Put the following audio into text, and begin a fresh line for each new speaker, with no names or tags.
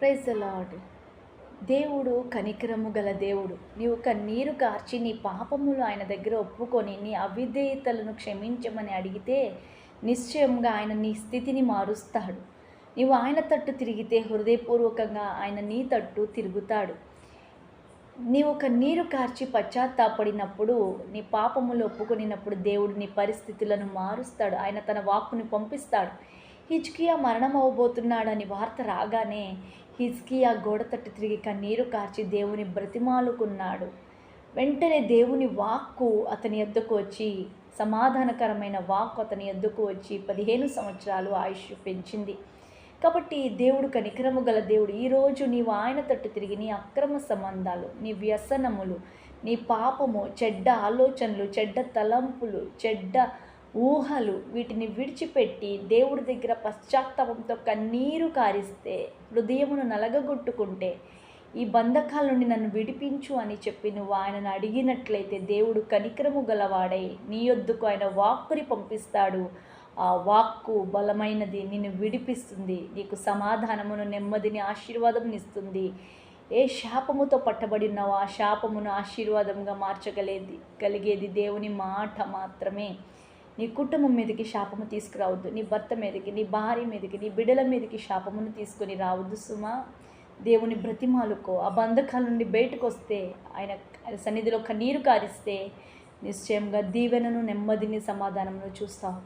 Praise lord దేవుడు కనికరము గల దేవుడు. నీవు కన్నీరు కార్చి నీ పాపములు ఆయన దగ్గర ఒప్పుకొని నీ అవిధేయతలను క్షమించమని అడిగితే నిశ్చయంగా ఆయన నీ స్థితిని మారుస్తాడు. నీవు ఆయన తట్టు తిరిగితే హృదయపూర్వకంగా ఆయన నీ తట్టు తిరుగుతాడు. నీవు కన్నీరు కార్చి పశ్చాత్తాపడినప్పుడు నీ పాపములు ఒప్పుకొనినప్పుడు దేవుడు నీ పరిస్థితులను మారుస్తాడు. ఆయన తన వాక్కుని పంపిస్తాడు. హిజ్కియా మరణం అవ్వబోతున్నాడని వార్త రాగానే హిజ్కియా గోడ తట్టు తిరిగి కన్నీరు కార్చి దేవుని బ్రతిమాలుకున్నాడు. వెంటనే దేవుని వాక్కు అతని ఎద్దుకు వచ్చి సమాధానకరమైన వాక్కు అతని ఎద్దుకు వచ్చి పదిహేను సంవత్సరాలు ఆయుష్ పెంచింది. కాబట్టి దేవుడు కనికరము గల దేవుడు ఈరోజు నీవు ఆయన తట్టు తిరిగి నీ అక్రమ సంబంధాలు నీ వ్యసనములు నీ పాపము చెడ్డ ఆలోచనలు చెడ్డ తలంపులు చెడ్డ ఊహలు వీటిని విడిచిపెట్టి దేవుడి దగ్గర పశ్చాత్తాపంతో కన్నీరు కారిస్తే హృదయమును నలగగొట్టుకుంటే ఈ బంధకాల నుండి నన్ను విడిపించు అని చెప్పి నువ్వు ఆయనను అడిగినట్లయితే దేవుడు కనికరము గలవాడై నీ యొద్దుకు ఆయన వాక్కుని పంపిస్తాడు. ఆ వాక్కు బలమైనది నిన్ను విడిపిస్తుంది. నీకు సమాధానమును నెమ్మదిని ఆశీర్వాదం ఇస్తుంది. ఏ శాపముతో పట్టబడి ఉన్నావో ఆ శాపమును ఆశీర్వాదంగా మార్చగలేది కలిగేది దేవుని మాట మాత్రమే. నీ కుటుంబం మీదకి శాపము తీసుకురావద్దు. నీ భర్త మీదకి నీ భార్య మీదకి నీ బిడ్డల మీదకి శాపమును తీసుకొని రావద్దు సుమా. దేవుని బ్రతిమాలుకో. ఆ బంధకాల నుండి బయటకు వస్తే ఆయన సన్నిధిలో కన్నీరు కారిస్తే నిశ్చయంగా దీవెనను నెమ్మదిని సమాధానమును చూస్తావు.